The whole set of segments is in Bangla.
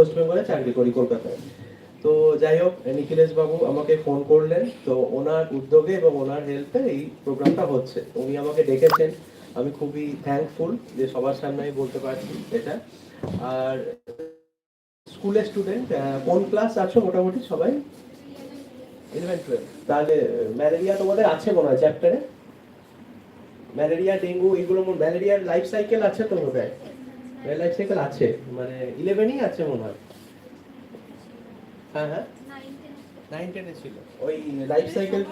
ওয়েস্ট বেঙ্গলে চাকরি করি কলকাতায়। তো যাই হোক, নিখিলেশ বাবু আমাকে ফোন করলেন, তো ওনার উদ্যোগে এবং ওনার হেল্পে এই প্রোগ্রামটা হচ্ছে। উনি আমাকে ডেকেছেন। আমি খুবই থ্যাঙ্কফুল যে সবার সামনে আমি বলতে পারছি এটা। আর স্কুলের স্টুডেন্ট কোন ক্লাস আছো মোটামুটি সবাই? ইলেভেন টুয়েলভ তাহলে ম্যালেরিয়া তোমাদের আছে মনে হয় চ্যাপ্টারে ম্যালেরিয়া, ডেঙ্গু, এগুলো ম্যালেরিয়ার লাইফ সাইকেল আছে তো বোধ হয় লাইফ সাইকেল আছে মানে ইলেভেনই আছে মনে হয়। হ্যাঁ হ্যাঁ। নাইন টেনে ছিল। ওই লাইফ সাইকেল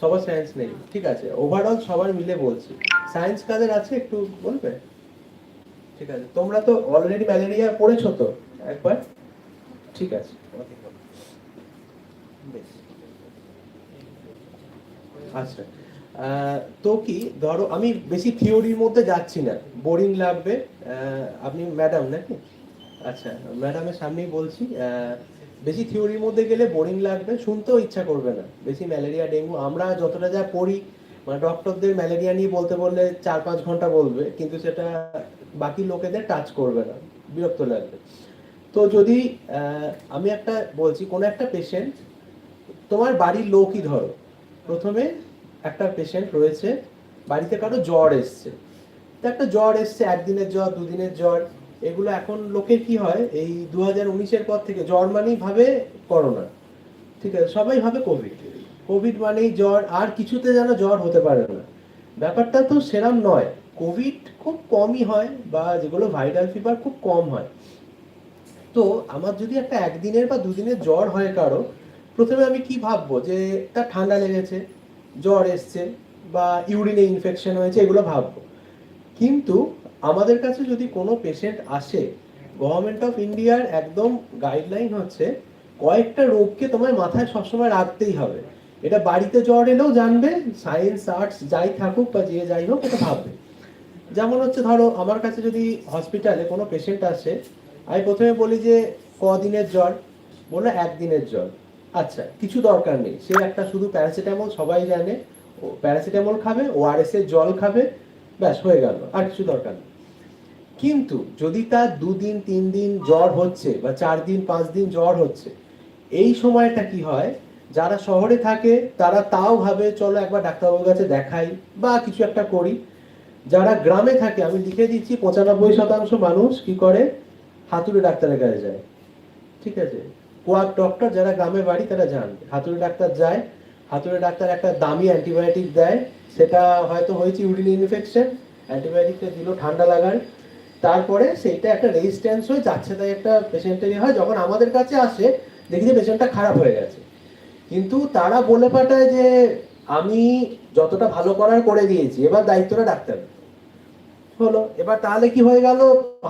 সবার সায়েন্স নেই। ঠিক আছে ওভারঅল সবার মিলে বলছি। সায়েন্স কাদের আছে একটু বলবে? ঠিক আছে তোমরা তো অলরেডি ম্যালেরিয়া পড়েছো তো একবার? ঠিক আছে। আচ্ছা। তো কি, ধরো, আমি বেশি থিওরির মধ্যে যাচ্ছি না। বোরিং লাগবে। আপনি ম্যাডাম নাকি? আচ্ছা ম্যাডামের সামনেই বলছি বেশি থিওরির মধ্যে গেলে বোরিং লাগবে, শুনতেও ইচ্ছা করবে না। বেশি ম্যালেরিয়া, ডেঙ্গু, আমরা যতটা যা পড়ি মানে ডক্টরদের ম্যালেরিয়া নিয়ে বলতে বললে চার পাঁচ ঘণ্টা বলবে, কিন্তু সেটা বাকি লোকেদের টাচ করবে না, বিরক্ত লাগবে। তো যদি আমি একটা বলছি, কোনো একটা পেশেন্ট তোমার বাড়ির লোকই ধরো, প্রথমে একটা পেশেন্ট রয়েছে, বাড়িতে কারও জ্বর এসছে। তো একটা জ্বর এসছে, একদিনের জ্বর, দুদিনের জ্বর, এগুলো এখন লোকের কি হয়? এই দু হাজার উনিশের পর থেকে, জ্বর মানেই ভাবে করোনা। ঠিক আছে, সবাই ভাবে কোভিড কোভিড মানেই জ্বর, আর কিছুতে যেন জ্বর হতে পারে না। ব্যাপারটা তো সেরাম নয়। কোভিড খুব কমই হয়, বা যেগুলো ভাইরাল ফিভার খুব কম হয়। তো আমার যদি একটা একদিনের বা দুদিনের জ্বর হয় কারও, প্রথমে আমি কি ভাববো? যে তার ঠান্ডা লেগেছে জ্বর এসছে বা ইউরিনে ইনফেকশন হয়েছে, এগুলো ভাববো। কিন্তু আমাদের কাছে যদি কোনো পেশেন্ট আসে গভর্নমেন্ট অফ ইন্ডিয়ার একদম গাইডলাইন হচ্ছে, কয়েকটা রোগকে তোমার মাথায় সবসময় রাখতেই হবে। এটা বাড়িতে জ্বর এলেও জানবে সায়েন্স আর্টস যাই থাকুক বা যে যাই হোক, এটা ভাববে। যেমন হচ্ছে ধরো, আমার কাছে যদি হসপিটালে কোনো পেশেন্ট আসে, আমি প্রথমে বলি যে কদিনের জ্বর? বলল একদিনের জ্বর। আচ্ছা কিছু দরকার নেই। সে একটা শুধু প্যারাসিটামল সবাই জানে প্যারাসিটামল খাবে, ও আর এস এর জল খাবে, ব্যাস, হয়ে গেল, আর কিছু দরকার নেই। কিন্তু যদি তার দুদিন তিন দিন জ্বর হচ্ছে বা চার দিন পাঁচ দিন জ্বর হচ্ছে, এই সময়টা কি হয়? যারা শহরে থাকে, তারা তাও ভাবে, চলো একবার ডাক্তারবাবুর কাছে দেখাই বা কিছু একটা করি। যারা গ্রামে থাকে, আমি লিখে দিচ্ছি, পঁচানব্বই শতাংশ মানুষ কি করে? হাতুড়ে ডাক্তারের কাছে যায়। ঠিক আছে? কোয়াক ডক্টর যারা গ্রামে বাড়ি, তারা জানবে। হাতুড়ে ডাক্তার যায়, হাতুড়ে ডাক্তার একটা দামি অ্যান্টিবায়োটিক দেয়, সেটা হয়তো হয়েছে ইউরিন ইনফেকশন অ্যান্টিবায়োটিকটা দিল ঠান্ডা লাগার তারপরে সেইটা একটা রেজিস্ট্যান্স হয়ে যাচ্ছে তাই একটা পেশেন্টেরই হয়, যখন আমাদের কাছে আসে, দেখি যে পেশেন্টটা খারাপ হয়ে গেছে। কিন্তু তারা বলে পাঠায় যে, আমি যতটা ভালো করার করে দিয়েছি, এবার দায়িত্বটা ডাক্তার। হলো, এবার তাহলে কি হয়ে গেল?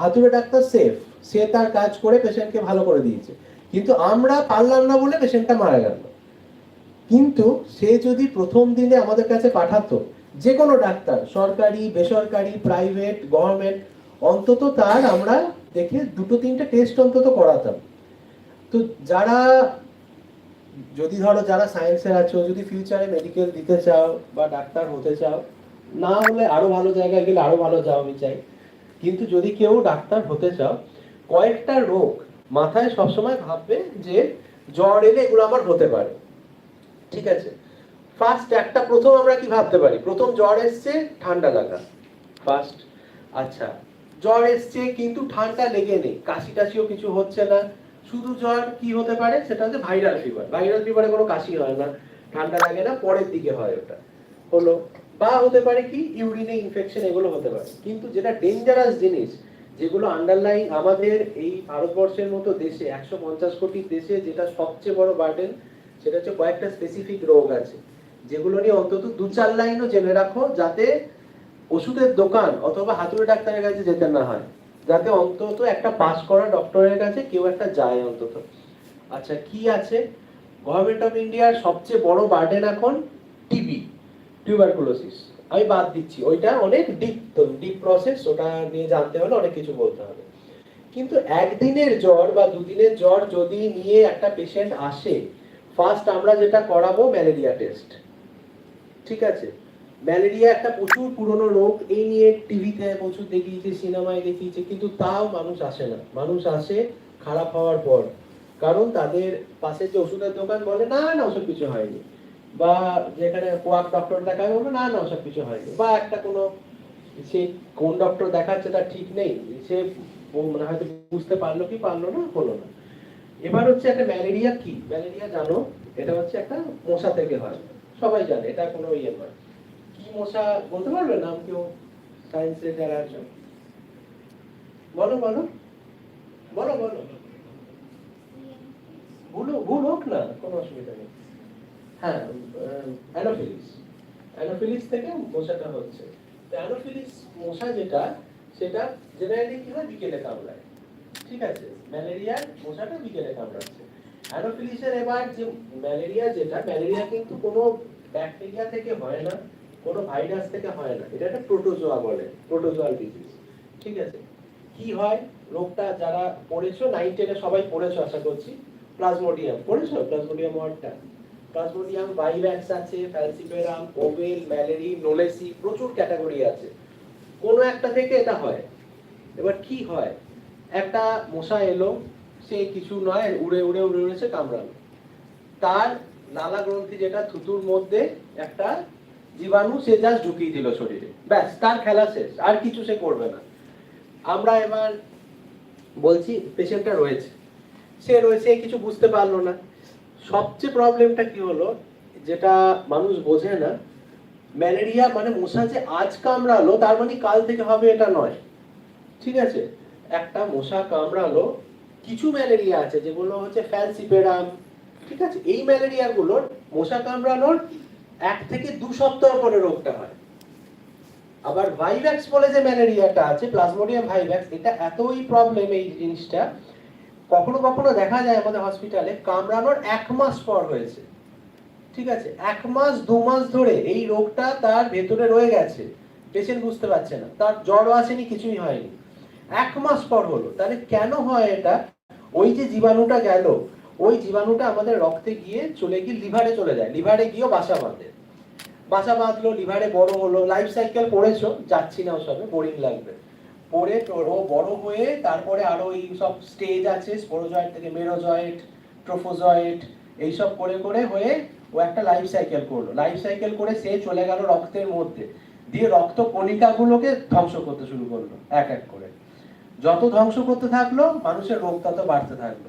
হাতুড়ে ডাক্তার সেফ সে তার কাজ করে পেশেন্টকে ভালো করে দিয়েছে। কিন্তু আমরা পারলাম না বলে পেশেন্টটা মারা গেল। কিন্তু সে যদি প্রথম দিনে আমাদের কাছে পাঠাতো যে কোনো ডাক্তার, সরকারি, বেসরকারি প্রাইভেট গভর্নমেন্ট অন্তত তার আমরা দেখে দুটো তিনটে টেস্ট অন্তত করাতাম। তো যারা, যদি ধরো যারা সায়েন্সের আছো, যদি ফিউচারে মেডিকেল দিতে চাও বা ডাক্তার হতে চাও, না হলে আরও ভালো জায়গায় গেলে আরও ভালো যাও আমি চাই। কিন্তু যদি কেউ ডাক্তার হতে চাও, কয়েকটা রোগ মাথায় সবসময় ভাববে যে জ্বর এলে এগুলো আমার হতে পারে। ঠিক আছে? ফার্স্ট একটা প্রথম আমরা কি ভাবতে পারি? প্রথম জ্বর এসছে, ঠান্ডা লাগা। ফার্স্ট আচ্ছা। জ্বর এসছে, কিন্তু ঠান্ডা লেগে নেই। কাশি টাশিও কিছু হচ্ছে না। শুধু জ্বর কি হতে পারে? সেটা হচ্ছে ভাইরাল ফিভার ভাইরাল ফিভারে কোনো কাশি হয় না, ঠান্ডা লাগে না, পরের দিকে হয় ওটা। হলো, বা হতে পারে কি ইউরিনে ইনফেকশন এগুলো হতে পারে। কিন্তু যেটা ডেঞ্জারাস জিনিস যেগুলো আন্ডারলাইন আমাদের এই ভারতবর্ষের মতো দেশে, একশো পঞ্চাশ কোটি দেশে যেটা সবচেয়ে বড় বার্ডেন সেটা হচ্ছে কয়েকটা স্পেসিফিক রোগ আছে। যেগুলো নিয়ে অন্তত দু চার লাইনও জেনে রাখো, যাতে ওষুধের দোকান অথবা হাতুড়ে ডাক্তারের কাছে যেতে না হয়। যাতে অন্তত একটা পাস করা ডক্টরের কাছে কেউ একটা যায় অন্তত। আচ্ছা কি আছে? গভর্নমেন্ট অফ ইন্ডিয়ার সবচেয়ে বড় বার্ডেন এখন টিবি টিউবারকুলোসিস আমি বাদ দিচ্ছি, ওইটা অনেক ডিপ ডিপ প্রসেস ওটা নিয়ে জানতে হলে অনেক কিছু বলতে হবে। কিন্তু একদিনের জ্বর বা দুদিনের জ্বর যদি নিয়ে একটা পেশেন্ট আসে ফার্স্ট আমরা যেটা করাবো ম্যালেরিয়া টেস্ট ঠিক আছে? ম্যালেরিয়া একটা প্রচুর পুরনো রোগ, এই নিয়ে টিভিতে প্রচুর দেখিয়েছে সিনেমায় দেখিয়েছে, কিন্তু তাও মানুষ আসে না। মানুষ আসে খারাপ হওয়ার পর। কারণ তাদের পাশে যে ওষুধের দোকান বলে, না না, ওসব কিছু হয়নি। বা যেখানে কোয়াক ডক্টর দেখায় বলবে, না না, ওসব কিছু হয়নি। বা একটা কোনো সে কোন ডক্টর দেখাচ্ছে তার ঠিক নেই, সে মানে হয়তো বুঝতে পারল কি পারল না, হলো না। এবার হচ্ছে একটা ম্যালেরিয়া কি? ম্যালেরিয়া জানো, এটা হচ্ছে একটা মশা থেকে হয়, সবাই জানে, এটা কোনো ইয়ে নয়। কি মশা বলতে পারবে নাম কেউ? সায়েন্সে যারা আছে। বলো বলো বলো বলো। ভুল ভুল হোক না, কোনো অসুবিধা নেই। হ্যাঁ অ্যানোফিলিস। অ্যানোফিলিস থেকে মশাটা হচ্ছে। অ্যানোফিলিস মশা যেটা, সেটা জেনারেলি কি হয়? বিকেলে কামড়ায়। ঠিক আছে? ম্যালেরিয়ার মশাটা বিকেলে কামড়াচ্ছে। অ্যানোফিলিসের এবার যে ম্যালেরিয়া যেটা, ম্যালেরিয়া কিন্তু কোনো ব্যাকটেরিয়া থেকে হয় না, কোনো ভাইরাস থেকে হয় না। এটা একটা প্রোটোজোয়া বলে, প্রোটোজোয়াল ডিজিজ ঠিক আছে? কি হয়? রোগটা যারা পড়েছো নাইন টেনে সবাই পড়েছো, আশা করছি। প্লাজমোডিয়াম। পড়েছো? প্লাজমোডিয়াম ওয়ার্ডটা? প্লাজমোডিয়াম ভাইভ্যাক্স আছে ফ্যালসিপেরাম ওভেল ম্যালেরি নোলেসি প্রচুর ক্যাটাগরি আছে। কোনো একটা থেকে এটা হয়। এবার কি হয়? একটা মশা এলো, সে কিছু নয়, উড়ে উড়ে উড়ে উড়েছে কামড়ালো। তার লালা গ্রন্থি যেটা, থুতুর মধ্যে একটা জীবাণু সে জাস্ট ঢুকিয়ে দিল শরীরে। ব্যাস, তার খেলা শেষ, আর কিছু সে করবে না। আমরা এবার বলছি পেশেন্টটা রয়েছে। সে রয়েছে, কিছু বুঝতে পারল না। সবচেয়ে প্রবলেমটা কি হলো? যেটা মানুষ বোঝে না, ম্যালেরিয়া মানে মশা যে আজ কামড়ালো, তার মানে কাল থেকে হবে এটা নয়। ঠিক আছে? একটা মশা কামড়ালো, কিছু ম্যালেরিয়া আছে, যেগুলো হচ্ছে ফ্যালসিপেরাম। ঠিক আছে? এই ম্যালেরিয়াগুলোর মশা কামড়ানোর এক থেকে দু সপ্তাহ পরে রোগটা হয়। আবার ভাইভ্যাক্স বলে যে ম্যালেরিয়াটা আছে, প্লাজমোডিয়াম ভাইভ্যাক্স এটা এতই প্রবলেম এই জিনিসটা কখনো কখনো দেখা যায় আমাদের হসপিটালে কামড়ানোর এক মাস পর হয়েছে। ঠিক আছে? এক মাস, দু মাস ধরে এই রোগটা তার ভেতরে রয়ে গেছে। পেশেন্ট বুঝতে পারছে না। তার জ্বরও আসেনি, কিছুই হয়নি। এক মাস পর হলো। তাহলে কেন হয় এটা? ওই যে জীবাণুটা গেল, ওই জীবাণুটা আমাদের রক্তে গিয়ে চলে গিয়ে লিভারে চলে যায়। লিভারে গিয়েও বাসা বাঁধে। বাসা বাঁধলো, লিভারে বড় হলো। লাইফ সাইকেল পড়েছো, যাচ্ছি না ওসবে বোরিং লাগবে। পড়ে, তোর ও বড় হয়ে তারপরে আরও এই সব স্টেজ আছে স্পোরোজয়েড থেকে মেরোজয়েড ট্রোফোজয়েড এইসব করে করে হয়ে ও একটা লাইফ সাইকেল করল। লাইফ সাইকেল করে সে চলে গেল রক্তের মধ্যে। দিয়ে রক্ত কণিকাগুলোকে ধ্বংস করতে শুরু করল, এক এক করে। যত ধ্বংস করতে থাকল, মানুষের রোগ তত বাড়তে থাকল।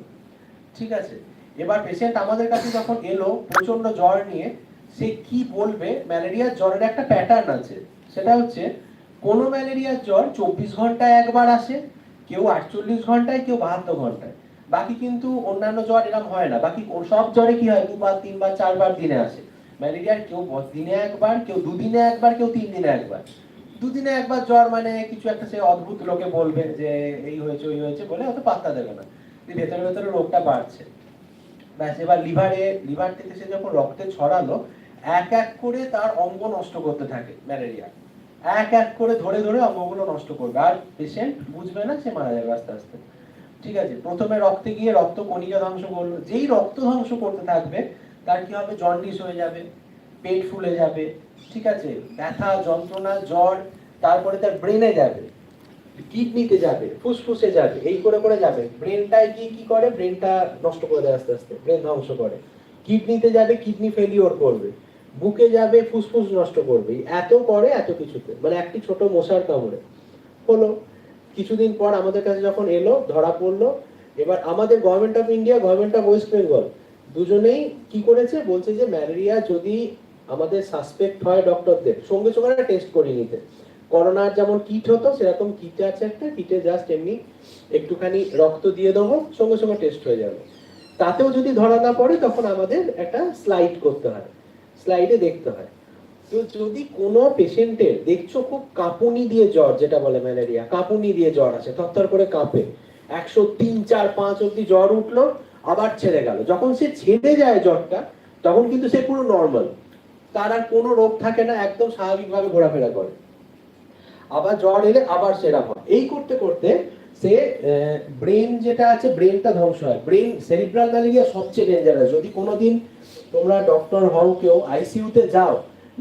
ঠিক আছে? এবার পেশেন্ট আমাদের কাছে যখন এলো প্রচণ্ড জ্বর নিয়ে, সে কি বলবে? ম্যালেরিয়ার জ্বরের একটা প্যাটার্ন আছে। সেটা হচ্ছে কোনো ম্যালেরিয়ার জ্বর চব্বিশ ঘন্টায় একবার আসে, কেউ আটচল্লিশ ঘন্টায়, কেউ বাহাত্তর ঘন্টায়। বাকি কিন্তু অন্যান্য জ্বর এরকম হয় না। বাকি সব জ্বরে কি হয়? দুবার, তিনবার, চারবার দিনে আসে। ম্যালেরিয়ার কেউ দিনে একবার, কেউ দুদিনে একবার, কেউ তিন দিনে একবার। দুদিনে একবার জ্বর মানে কিছু একটা সে অদ্ভুত লোকে বলবে যে, এই হয়েছে, ওই হয়েছে বলে অত পাত্তা দেবে না। ভেতরে ভেতরে রোগটা বাড়ছে। ব্যাস, এবার লিভারে, লিভার থেকে সে যখন রক্তে ছড়ালো, এক এক করে তার অঙ্গ নষ্ট করতে থাকে ম্যালেরিয়া। এক এক করে ধরে ধরে অঙ্গগুলো নষ্ট করবে। আর পেশেন্ট বুঝবে না সে মারা যাবে আস্তে আস্তে। ঠিক আছে? প্রথমে রক্তে গিয়ে রক্ত কণিকা ধ্বংস করল। যেই রক্ত ধ্বংস করতে থাকবে, তার কি হবে? জন্ডিস হয়ে যাবে, পেট ফুলে যাবে, ঠিক আছে? ব্যথা, যন্ত্রণা, জ্বর, তারপরে তার ব্রেনে যাবে। কিডনিতে যাবে, ফুসফুসে যাবে, এই করে করে যাবে। ব্রেনটায় গিয়ে কি করে? ব্রেনটা নষ্ট করে দেয় আস্তে আস্তে। ব্রেন ধ্বংস করে। কিডনিতে যাবে কিডনি ফেলিওর করবে। বুকে যাবে, ফুসফুস নষ্ট করবে। এত করে এত কিছুতে। মানে একটি ছোট মশার কামড়ে। হলো, কিছুদিন পর আমাদের কাছে যখন এলো, ধরা পড়ল, এবার আমাদের government of India government of West Bengal দুজনেই কি করেছে? বলছে যে ম্যালেরিয়া যদি আমাদের সাসপেক্ট হয় ডক্টরদের সঙ্গে সঙ্গে টেস্ট করে নিতে। করোনার যেমন কিট হতো, সেরকম কিট আছে একটা। কিটে জাস্ট এমনি একটুখানি রক্ত দিয়ে দেবো, সঙ্গে সঙ্গে টেস্ট হয়ে যাবে। তাতেও যদি ধরা না পড়ে, তখন আমাদের একটা স্লাইড করতে হয় স্লাইডে দেখতে হয়। তো যদি কোনো পেশেন্টের দেখছ খুব কাঁপুনি দিয়ে জ্বর, যেটা বলে ম্যালেরিয়া, কাঁপুনি দিয়ে জ্বর আছে থরথর করে কাঁপে। একশো তিন, চার, পাঁচ অব্দি জ্বর উঠল, আবার ছেড়ে গেল। যখন সে ছেড়ে যায় জ্বরটা, তখন কিন্তু সে পুরো নর্মাল তার আর কোনো রোগ থাকে না, একদম স্বাভাবিকভাবে ঘোরাফেরা করে। আবার জ্বর এলে আবার সেরা হয়। এই করতে করতে সে ব্রেন যেটা আছে ব্রেনটা ধ্বংস হয়। ব্রেন সেরিব্রাল ম্যালেরিয়া সবচেয়ে ডেঞ্জারাস যদি কোনোদিন তোমরা ডক্টর হও কেউ আইসিইউতে যাও,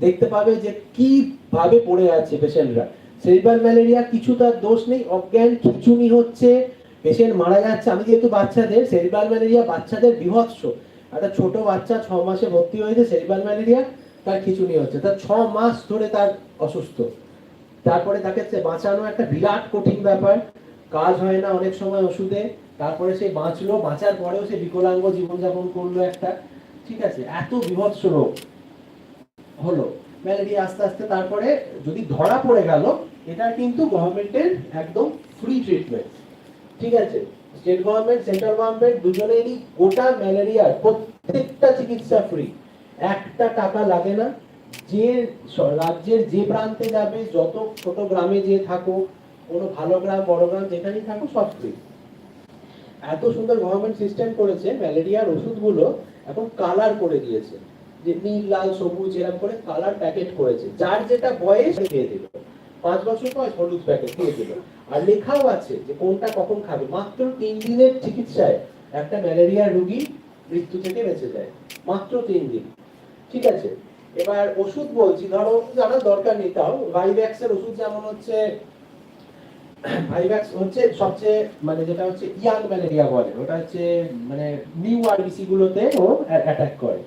দেখতে পাবে যে কি ভাবে পড়ে আছে পেশেন্টরা। সেরিব্রাল ম্যালেরিয়া কিছু তার দোষ নেই, অজ্ঞান খিচুনি হচ্ছে, পেশেন্ট মারা যাচ্ছে। আমি যেহেতু বাচ্চাদের, সেরিব্রাল ম্যালেরিয়া বাচ্চাদের বিভৎস। একটা ছোট বাচ্চা ছ মাসে ভর্তি হয়েছে, সেরিব্রাল ম্যালেরিয়া তার খিচুনি হচ্ছে। তার ছ মাস ধরে তার অসুস্থ। তারপরে তাকে বাঁচানো একটা বিরাট কঠিন ব্যাপার। কাজ হয় না অনেক সময় ওষুধে। তারপরে সে বাঁচলো, বাঁচার পরেও সে বিকলাঙ্গ জীবনযাপন করল একটা। ঠিক আছে, এত বিভৎস রোগ হলো। ম্যালেরিয়া আস্তে আস্তে তারপরে যদি ধরা পড়ে গেল এটা কিন্তু গভর্নমেন্টের একদম ফ্রি ট্রিটমেন্ট ঠিক আছে স্টেট গভর্নমেন্ট সেন্ট্রাল গভর্নমেন্ট দুজনেরই গোটা ম্যালেরিয়ার প্রত্যেকটা চিকিৎসা ফ্রি একটা টাকা লাগে না, যে রাজ্যের যে প্রান্তে যাবে, যত ছোট গ্রামে যে থাকো কোনো ভালো গ্রাম, বড় গ্রাম, যেখানেই থাকো সব ফ্রি এত সুন্দর গভর্নমেন্ট সিস্টেম করেছে, ম্যালেরিয়ার ওষুধগুলো এখন কালার করে দিয়েছে। যে নীল, লাল, সবুজ এরকম করে কালার প্যাকেট করেছে। যার যেটা বয়স দিয়ে দিল। পাঁচ বছর বয়স, হলুদ প্যাকেট দিয়ে দিল। আর লেখাও আছে যে কোনটা কখন খাবে। মাত্র তিন দিনের চিকিৎসায় একটা ম্যালেরিয়া রোগী মৃত্যু থেকে বেঁচে যায়। মাত্র তিন দিন। ঠিক আছে? এবার ওষুধ বলছি। ধরো, জানার দরকার নেই তাও। ভাইভ্যাক্সের ওষুধ যেমন হচ্ছে ভাইভ্যাক্স হচ্ছে সবচেয়ে মানে যেটা হচ্ছে ইয়াং ম্যালেরিয়া বলে। ওটা হচ্ছে মানে নিউ আরবিসি গুলোতে ও অ্যাটাক করে।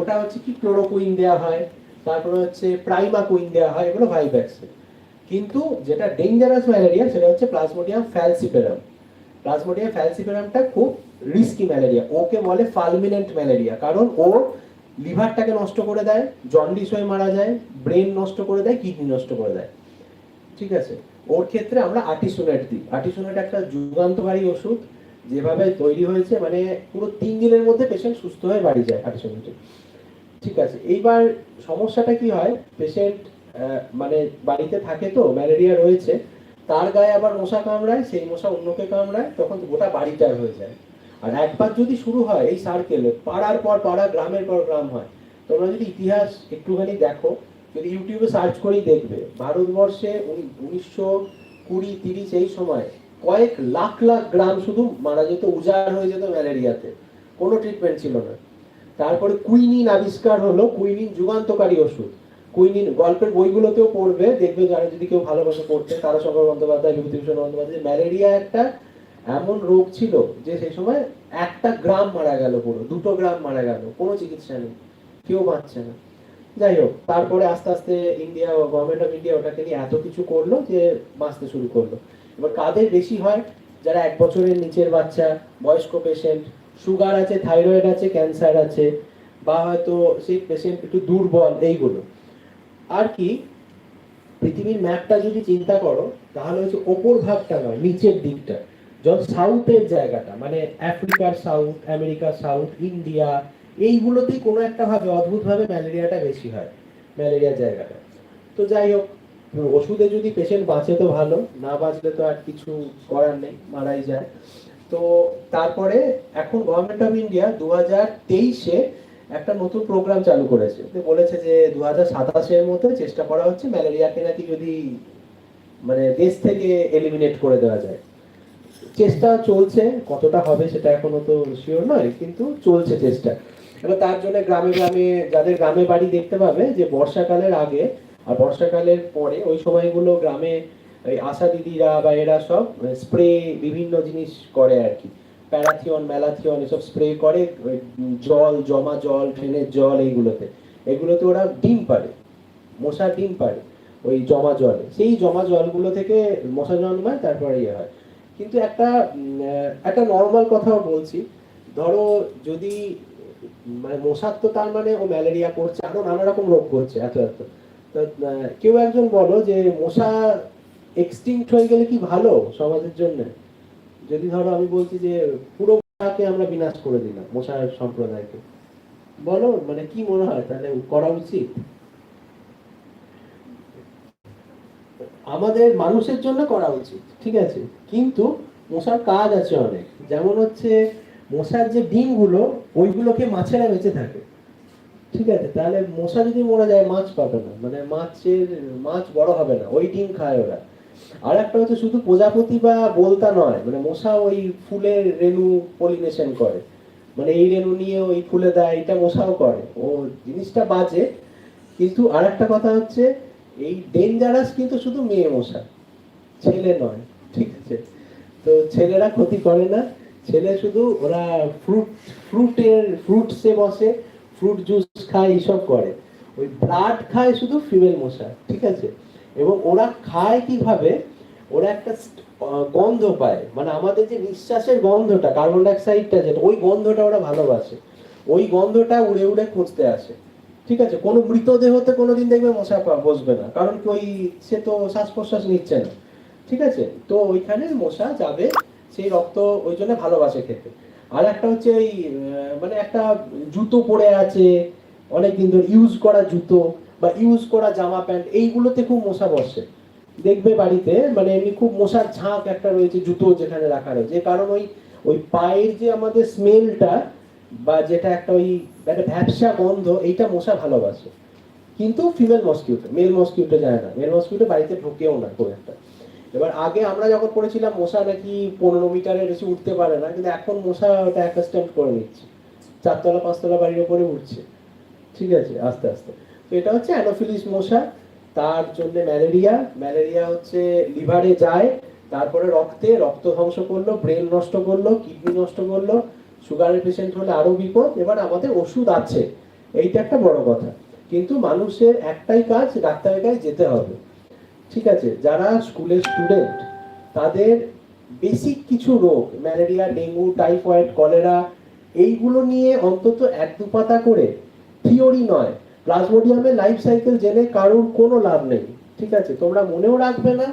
ওটা হচ্ছে কি ক্লোরোকুইন দেওয়া হয়, তারপরে হচ্ছে প্রাইমাকুইন দেওয়া হয়, এগুলো ভাইভ্যাক্সে কিন্তু যেটা ডেঞ্জারাস ম্যালেরিয়া, সেটা হচ্ছে প্লাজমোডিয়াম ফ্যালসিপেরাম। প্লাজমোডিয়াম ফ্যালসিপেরামটা খুব রিস্কি ম্যালেরিয়া। ওকে বলে ফালমিনেন্ট ম্যালেরিয়া, কারণ ও লিভারটাকে নষ্ট করে দেয়, জন্ডিস হয়ে মারা যায়, ব্রেন নষ্ট করে দেয়, কিডনি নষ্ট করে দেয়। ঠিক আছে? ওর ক্ষেত্রে আমরা আর্টিসোনেট দিই। আর্টিসোনেট একটা যুগান্তকারী ওষুধ, যেভাবে তৈরি হয়েছে মানে পুরো তিন দিনের মধ্যে পেশেন্ট সুস্থ হয়ে বাড়ি যায় আর্টিসোনেটে ঠিক আছে, এইবার সমস্যাটা কি হয় পেশেন্ট মানে বাড়িতে থাকে তো ম্যালেরিয়া রয়েছে, তার গায়ে আবার মশা কামড়ায়, সেই মশা অন্যকে কামড়ায়, তখন গোটা বাড়িটার হয়ে যায়। আর একবার যদি শুরু হয় এই সার্কেলে পাড়ার পর পাড়া, গ্রামের পর গ্রাম হয়, তোমরা যদি ইতিহাস একটুখানি দেখো যদি ইউটিউবে সার্চ করেই দেখবে, ভারতবর্ষে উনি- উনিশশো কুড়ি তিরিশ এই সময় কয়েক লাখ লাখ গ্রাম শুধু মারা যেত, উজাড় হয়ে যেত ম্যালেরিয়াতে। কোনো ট্রিটমেন্ট ছিল না। তারপরে কুইনিন আবিষ্কার হলো, কুইনিন যুগান্তকারী ওষুধ। কুইনিন গল্পের বইগুলোতেও পড়বে, দেখবে যারা যদি কেউ ভালোবাসে পড়তে, তারা শঙ্কর বন্দ্যোপাধ্যায় বিভূতিভূষণ বন্দ্যোপাধ্যায়, ম্যালেরিয়া একটা এমন রোগ ছিল যে সেই সময় একটা গ্রাম মারা গেল পুরো, দুটো গ্রাম মারা গেল, কোনো চিকিৎসা নেই, কেউ বাঁচছে না। যাই হোক তারপরে আস্তে আস্তে ইন্ডিয়া গভর্নমেন্ট অফ ইন্ডিয়া ওটাকে নিয়ে এত কিছু করল যে বাঁচতে শুরু করল। এবার কাদের বেশি হয়? যারা এক বছরের নিচের বাচ্চা, বয়স্ক পেশেন্ট সুগার আছে থাইরয়েড আছে ক্যান্সার আছে, বা হয়তো সেই পেশেন্ট একটু দুর্বল, এইগুলো। আর কি, পৃথিবীর ম্যাপটা যদি চিন্তা করো, তাহলে হচ্ছে ওপর ভাগটা নয়, নিচের দিকটা। যখন সাউথের জায়গাটা মানে আফ্রিকার সাউথ আমেরিকার সাউথ ইন্ডিয়া এইগুলোতেই কোনো একটা ভাবে অদ্ভুতভাবে ম্যালেরিয়াটা বেশি হয়, ম্যালেরিয়ার জায়গাটা। তো যাই হোক, ওষুধে যদি পেশেন্ট বাঁচে তো ভালো, না বাঁচলে তো আর কিছু করার নেই, মারাই যায়। তো তারপরে এখন গভর্নমেন্ট অফ ইন্ডিয়া দু হাজার তেইশে একটা নতুন প্রোগ্রাম চালু করেছে। বলেছে যে দু হাজার সাতাশের মধ্যে চেষ্টা করা হচ্ছে ম্যালেরিয়াকে নাকি যদি মানে দেশ থেকে এলিমিনেট করে দেওয়া যায়। চেষ্টা চলছে, কতটা হবে সেটা এখনও তো শিওর নয়, কিন্তু চলছে চেষ্টা। এবার তার জন্য গ্রামে গ্রামে, যাদের গ্রামে বাড়ি দেখতে পাবে যে বর্ষাকালের আগে আর বর্ষাকালের পরে ওই সময়গুলো গ্রামে ওই আশা দিদিরা বা এরা সব স্প্রে বিভিন্ন জিনিস করে আর কি। প্যারাথিয়ন, ম্যালাথিয়ন এসব স্প্রে করে জল, জমা জল ট্রেনের জল এইগুলোতে। এগুলোতে ওরা ডিম পারে মশা ডিম পারে ওই জমা জলে। সেই জমা জলগুলো থেকে মশা জন্মায়, তারপরে ইয়ে হয়। কিন্তু একটা একটা নর্মাল কথাও বলছি। ধরো যদি মানে মশার তো তার মানে ও ম্যালেরিয়া করছে, আরও নানা রকম রোগ করছে এত এত। কেউ একজন বলো যে মশা এক্সটিংক্ট হয়ে গেলে কি ভালো সমাজের জন্য? যদি ধরো আমি বলছি যে পুরো মশাকে আমরা বিনাশ করে দিলাম, মশার সম্প্রদায়কে। বলো মানে কি মনে হয়? তাহলে করা উচিত? আমাদের মানুষের জন্য করা উচিত, ঠিক আছে? কিন্তু মশার কাজ আছে অনেক। যেমন হচ্ছে মশার যে ডিমগুলো, ওইগুলোকে মাছেরা বেঁচে থাকে। ঠিক আছে? তাহলে মশা যদি মরে যায়, মাছ পাবে না। মানে মাছের, মাছ বড় হবে না। ওই ডিম খায় ওরা। আর একটা হচ্ছে শুধু প্রজাপতি বা বলতা নয়। মানে মশা ওই ফুলের রেণু পলিনেশন করে। মানে এই রেণু নিয়ে ওই ফুলে দেয়, এটা মশাও করে। ও জিনিসটা বাজে। কিন্তু আর একটা কথা হচ্ছে, এই ডেঞ্জারাস কিন্তু শুধু মেয়ে মশা। ছেলে নয়। ঠিক আছে? তো ছেলেরা ক্ষতি করে না। ছেলে শুধু ওরা ফ্রুট ফ্রুটের ফ্রুটসে বসে ফ্রুট জুস খায়, এইসব করে। ওই ব্লাড খায় শুধু ফিমেল মশা ঠিক আছে? এবং ওরা খায় কীভাবে? ওরা একটা গন্ধ পায়। মানে আমাদের যে নিঃশ্বাসের গন্ধটা কার্বন ডাইঅক্সাইডটা যেটা, ওই গন্ধটা ওরা ভালোবাসে। ওই গন্ধটা উড়ে উড়ে খুঁজতে আসে। ঠিক আছে? কোনো মৃতদেহতে কোনোদিন দেখবে মশা বসবে না। কারণ কি ওই সে তো শ্বাস প্রশ্বাস নিচ্ছে না। ঠিক আছে? তো ওইখানে মশা যাবে সেই রক্ত ওই জন্য ভালোবাসে খেতে। আর একটা হচ্ছে ওই মানে একটা জুতো পরে আছে, অনেকদিন ধরে ইউজ করা জুতো বা ইউজ করা জামা প্যান্ট, এইগুলোতে খুব মশা বসে। দেখবে বাড়িতে মানে এমনি খুব মশার ঝাঁক একটা রয়েছে জুতো যেখানে রাখা রয়েছে। কারণ ওই ওই পায়ের যে আমাদের স্মেলটা বা যেটা একটা ওই একটা ভ্যাবসা গন্ধ, এইটা মশা ভালোবাসে। কিন্তু ফিমেল মসকিউটো মেল মসকিউটো যায় না। মেল মসকিউটো বাড়িতে ঢোকেও না খুব একটা। এবার আগে আমরা যখন পড়েছিলাম, মশা নাকি পনেরো মিটারের বেশি উঠতে পারে না, কিন্তু এখন মশা ওটা অ্যাকাস্টেন্ট করে নিচ্ছে। চারতলা, পাঁচতলা বাড়ির ওপরে উঠছে। ঠিক আছে? আস্তে আস্তে। তো এটা হচ্ছে অ্যানোফিলিস মশা, তার জন্য ম্যালেরিয়া। ম্যালেরিয়া হচ্ছে লিভারে যায়, তারপরে রক্তে রক্ত ধ্বংস করল, ব্রেন নষ্ট করল, কিডনি নষ্ট করল, সুগারের পেশেন্ট হলে আরও বিপদ। এবার আমাদের ওষুধ আছে। এইটা একটা বড় কথা। কিন্তু মানুষের একটাই কাজ, ডাক্তারের কাছে যেতে হবে। ঠিক আছে, যারা স্কুলের স্টুডেন্ট তাদের বেসিক কিছু রোগ ম্যালেরিয়া ডেঙ্গু টাইফয়েড কলেরা এইগুলো নিয়ে অন্তত এক দু পাতা করে থিওরি নয়। প্লাজমোডিয়ামের লাইফ সাইকেল জেনে কারোর কোনো লাভ নেই, ঠিক আছে? তোমরা মনেও রাখবে না,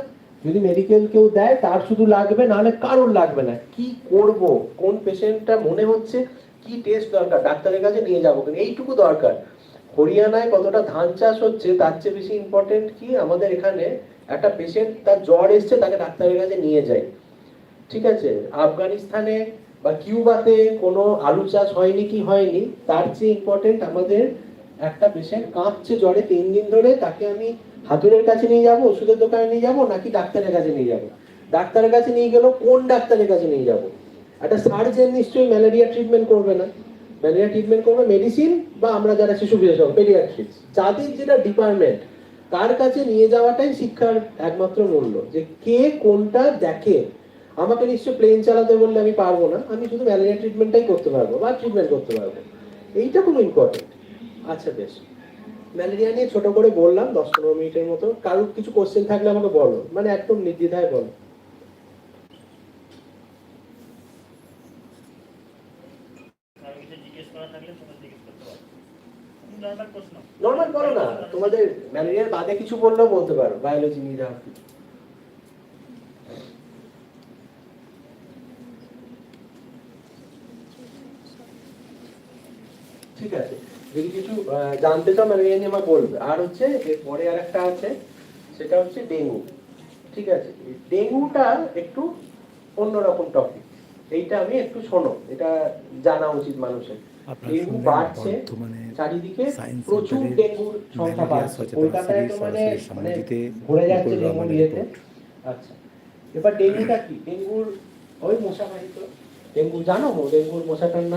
যদি মেডিকেল কেউ দেয়, তার শুধু লাগবে নাহলে কারোর লাগবে না। কি করব? কোন পেশেন্টটা মনে হচ্ছে, কি টেস্ট দরকার? ডাক্তারের কাছে নিয়ে যাব, কিন্তু এইটুকু দরকার। হরিয়ানায় কতটা ধান চাষ হচ্ছে, তার চেয়ে বেশি ইম্পর্টেন্ট কি? আমাদের এখানে একটা পেশেন্ট তার জ্বর এসছে, তাকে ডাক্তারের কাছে নিয়ে যায়। ঠিক আছে? আফগানিস্তানে বা কিউবাতে কোনো আলু চাষ হয়নি কি হয়নি, তার চেয়ে ইম্পর্টেন্ট আমাদের একটা পেশেন্ট কাঁপছে জ্বরে তিন দিন ধরে, তাকে আমি হাতুড়ের কাছে নিয়ে যাব, ওষুধের দোকানে নিয়ে যাব, নাকি ডাক্তারের কাছে নিয়ে যাব? ডাক্তারের কাছে নিয়ে গেলেও কোন ডাক্তারের কাছে নিয়ে যাব? একটা সার্জেন নিশ্চয়ই ম্যালেরিয়া ট্রিটমেন্ট করবে না। ম্যালেরিয়া ট্রিটমেন্ট করবে মেডিসিন বা আমরা যারা শিশু বিশেষজ্ঞ পেডিয়াট্রিক্স যাদের যেটা ডিপার্টমেন্ট তার কাছে নিয়ে যাওয়াটাই শিক্ষার একমাত্র মূল্য, যে কে কোনটা দেখে। আমাকে নিশ্চয় প্লেন চালাতে বললে আমি পারব না, আমি শুধু ম্যালেরিয়া ট্রিটমেন্টটাই করতে পারব বা ট্রিটমেন্ট করতে পারব। এইটা খুব ইম্পর্টেন্ট আচ্ছা বেশ। ম্যালেরিয়া নিয়ে ছোট করে বললাম, দশ পনেরো মিনিটের মতো। কারোর কিছু কোশ্চেন থাকলে আমাকে বলো মানে একদম নির্দ্বিধায় বলো আর কিছু জিজ্ঞেস করা থাকলে তোমরা জিজ্ঞেস করতে পারো নর্মাল বলো না, তোমাদের ম্যালেরিয়ার বাদে কিছু বললেও বলতে পারো বায়োলজি নিয়ে যাও। কিছু ঠিক আছে, যদি কিছু জানতে চাও ম্যালেরিয়া নিয়ে আমার বলবে। আর হচ্ছে, এর পরে আর একটা আছে, সেটা হচ্ছে ডেঙ্গু। ঠিক আছে ডেঙ্গুটা একটু অন্যরকম টপিক এইটা আমি একটু শোনো, এটা জানা উচিত মানুষের। ডেঙ্গু বাড়ছে চারিদিকে প্রচুর ডেঙ্গুর সংখ্যা বাড়ছে। কলকাতায় তো মানে মানে ভরে যাচ্ছে ডেঙ্গু ইয়েতে। আচ্ছা এবার ডেঙ্গুটা কি? ডেঙ্গুর ওই মশা বাহিত ডেঙ্গু জানো ডেঙ্গুর মশাটার নাম?